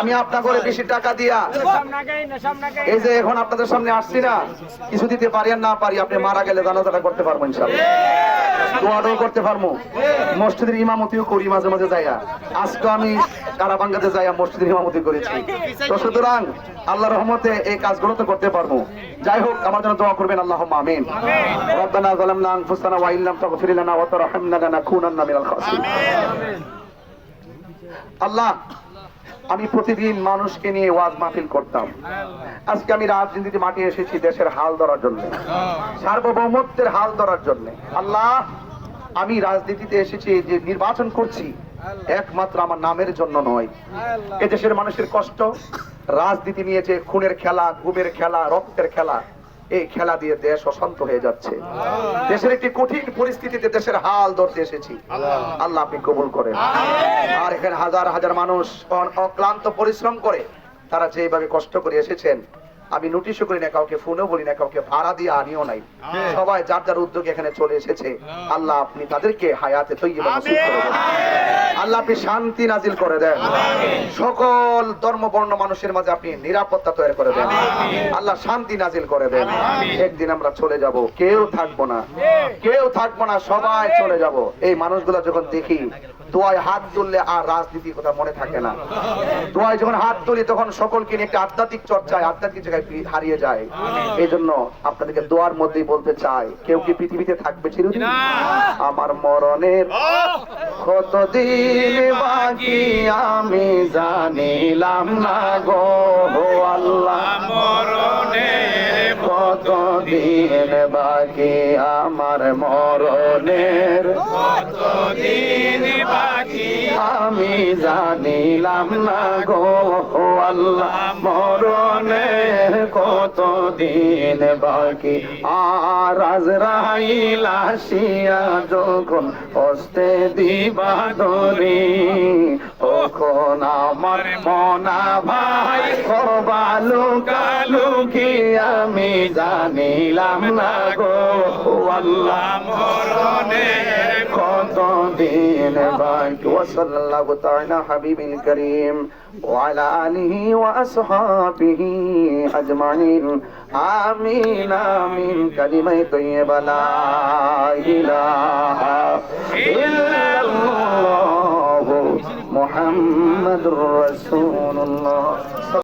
আমি আপনার করে বেশি টাকা দিয়া এই যে এখন আপনাদের সামনে আসছি না, কিছু দিতে পারি আর না পারি, আপনি মারা গেলে জানাজাটা করতে পারব ইনশাল্লাহ করতে পারব। মসজিদের ইমামতিও করি মাঝে মাঝে যাইয়া। আজকে আমি কারাবাঙ্গাতে যাইয়া মসজিদের ইমামতি করেছি। তো সুতরাং আল্লাহ রহমতে এই কাজগুলো তো করতে পারব। যাই হোক, আমার জন্য দোয়া করবেন আল্লাহ আমিন। রব্বানা যালামনা আনফুসানা ওয়া ইল্লাম ওয়া তারহামনা লানাকুনান্না মিনাল খাসিরিন। আল্লাহ আমি প্রতিদিন মানুষকে নিয়ে ওয়াজ মাহফিল করতাম। আজকে আমি রাজনীতিতে মাঠে এসেছি দেশের হাল ধরার জন্য। সার্বভৌমত্বের হাল ধরার জন্য। আল্লাহ, আমি রাজনীতিতে এসেছি যে নির্বাচন করছি, একমাত্র আমার নামের জন্য নয়। এ দেশের মানুষের কষ্ট, রাজনীতি নিয়ে যে খুনের খেলা, ঘুমের খেলা, রক্তের খেলা। এই খেলা দিয়ে দেশ অশান্ত হয়ে যাচ্ছে। দেশের একটি কঠিন পরিস্থিতিতে দেশের হাল ধরতে এসেছি। আল্লাহ। আপনি কবুল করেন। আর এখানে হাজার হাজার মানুষ অন- অক্লান্ত পরিশ্রম করে তারা যেভাবে কষ্ট করে এসেছেন আমি নোটিশও করি না কাউকে ফোনও বলি না কাউকে ভাড়া দিয়ে আনিও নাই। সবাই যার যার উদ্যোগে এখানে চলে এসেছে আল্লাহ আপনি তাদেরকে হায়াতে তৈরি আল্লাহ আপনি শান্তি নাজিল করে দেন। সকল ধর্ম বর্ণ মানুষের মাঝে আপনি নিরাপত্তা তৈরি করে দেন। আল্লাহ শান্তি নাজিল করে দেন। একদিন আমরা চলে যাব কেউ থাকব না। কেউ থাকব না সবাই চলে যাব। এই মানুষগুলো যখন দেখি দোয়ায় হাত তুললে আর রাজনীতির কথা মনে থাকে না। দোয়ায় যখন হাত তুলি তখন সকলকে নিয়ে একটা আধ্যাত্মিক চর্চায় আধ্যাত্মিক জায়গায় হারিয়ে যায়। এই জন্য আপনাদেরকে দোয়ার মধ্যেই বলতে চাই কেউ কি পৃথিবীতে থাকবে চিরদিন? আমার মরণের কতদিন বাকি আমি জানিলাম না গো আল্লাহ। কতদিন বাকি আমার মরণের আমি জানিলাম না গো আল্লাহ কত দিন বাকি? আর আজরাইল আসিয়া যখন হস্তে দিবা ধরি তখন আমার মনা ভাই করবালু কালু কি আমি জানিলাম না গো আল্লাহ الدين باك وصلى الله تعالى حبيب الكريم وعلى آله وأصحابه أجمعين آمين آمين كلمة طيبة لا إله إلا الله محمد رسول الله